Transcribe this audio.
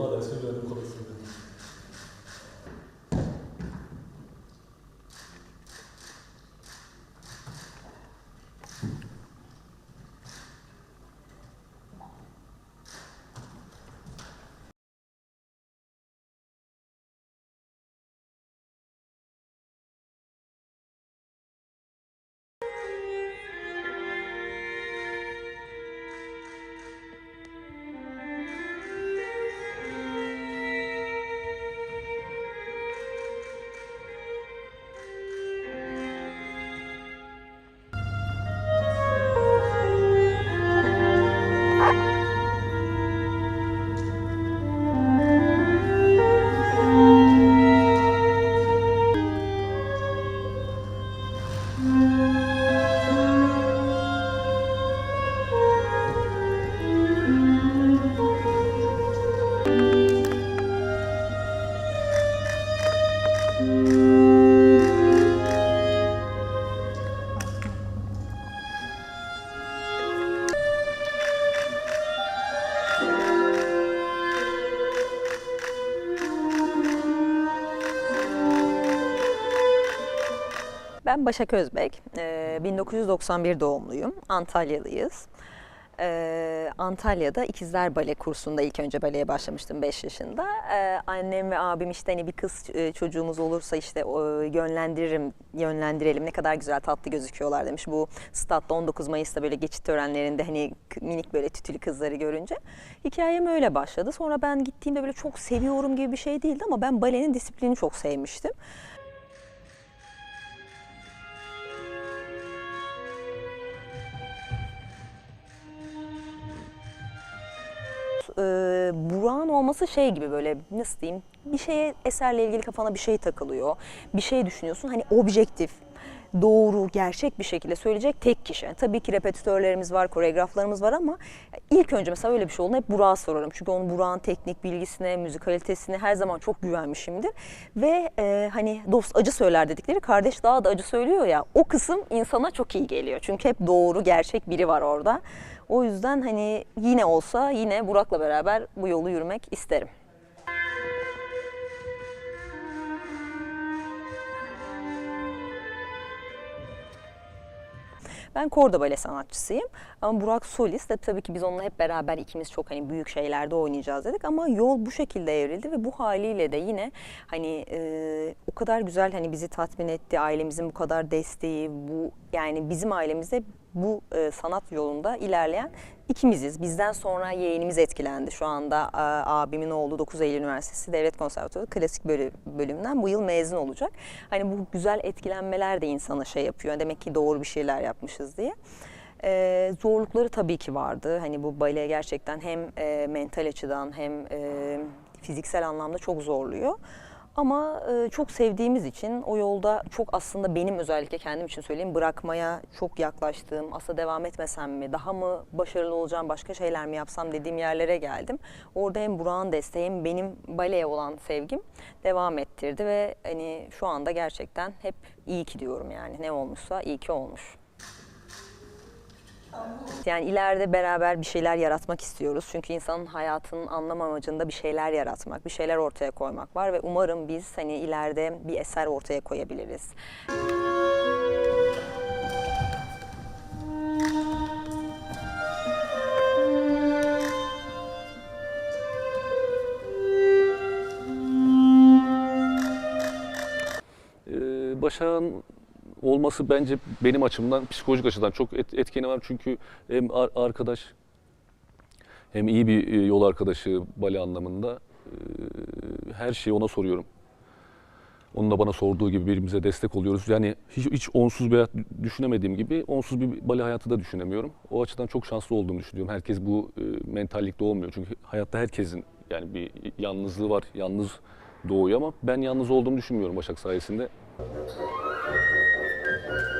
mother, so Ben Başak Özbek. Ee, 1991 doğumluyum. Antalyalıyız. Ee, Antalya'da İkizler Bale kursunda ilk önce baleye başlamıştım 5 yaşında. Ee, annem ve abim işte hani bir kız e, çocuğumuz olursa işte yönlendiririm, yönlendirelim ne kadar güzel tatlı gözüküyorlar demiş. Bu statta 19 Mayıs'ta böyle geçit törenlerinde hani minik böyle tütülü kızları görünce. Hikayem öyle başladı. Sonra ben gittiğimde böyle çok seviyorum gibi bir şey değildi ama ben balenin disiplini çok sevmiştim. E, Burak'ın olması şey gibi böyle nasıl diyeyim bir şeye eserle ilgili kafana bir şey takılıyor. Bir şey düşünüyorsun hani objektif doğru, gerçek bir şekilde söyleyecek tek kişi. Tabii ki repetitörlerimiz var, koreograflarımız var ama ilk önce mesela öyle bir şey olduğunda hep Burak'a sorarım. Çünkü onun Burak'ın teknik bilgisine, müzikalitesine her zaman çok güvenmişimdir. Ve e, hani dost acı söyler dedikleri kardeş daha da acı söylüyor ya o kısım insana çok iyi geliyor. Çünkü hep doğru, gerçek biri var orada. O yüzden hani yine olsa yine Burak'la beraber bu yolu yürümek isterim. Ben korda bale sanatçısıyım. Ama Burak solist. E, tabii ki biz onunla hep beraber ikimiz çok hani büyük şeylerde oynayacağız dedik. Ama yol bu şekilde evrildi ve bu haliyle de yine hani e, o kadar güzel hani bizi tatmin etti. Ailemizin bu kadar desteği, bu yani bizim ailemizde bu e, sanat yolunda ilerleyen ikimiziz. Bizden sonra yeğenimiz etkilendi. Şu anda e, abimin oğlu 9 Eylül Üniversitesi Devlet Konservatuarı klasik bölü- bölümünden bu yıl mezun olacak. Hani bu güzel etkilenmeler de insana şey yapıyor. Demek ki doğru bir şeyler yapmışız diye. E, zorlukları tabii ki vardı. Hani bu bale gerçekten hem e, mental açıdan hem e, fiziksel anlamda çok zorluyor. Ama e, çok sevdiğimiz için o yolda çok aslında benim özellikle kendim için söyleyeyim bırakmaya çok yaklaştığım, aslında devam etmesem mi, daha mı başarılı olacağım, başka şeyler mi yapsam dediğim yerlere geldim. Orada hem Burak'ın desteği hem benim baleye olan sevgim devam ettirdi ve hani şu anda gerçekten hep iyi ki diyorum yani ne olmuşsa iyi ki olmuş. Yani ileride beraber bir şeyler yaratmak istiyoruz. Çünkü insanın hayatının anlam amacında bir şeyler yaratmak, bir şeyler ortaya koymak var ve umarım biz hani ileride bir eser ortaya koyabiliriz. Ee, Başak'ın olması bence benim açımdan psikolojik açıdan çok et, etkeni var. Çünkü hem ar- arkadaş hem iyi bir e, yol arkadaşı bale anlamında Ee, her şeyi ona soruyorum. Onun da bana sorduğu gibi birbirimize destek oluyoruz. Yani hiç, hiç onsuz bir hayat düşünemediğim gibi onsuz bir bale hayatı da düşünemiyorum. O açıdan çok şanslı olduğumu düşünüyorum. Herkes bu e, mentallikte olmuyor. Çünkü hayatta herkesin yani bir yalnızlığı var. Yalnız doğuyor ama ben yalnız olduğumu düşünmüyorum Başak sayesinde. Thank you.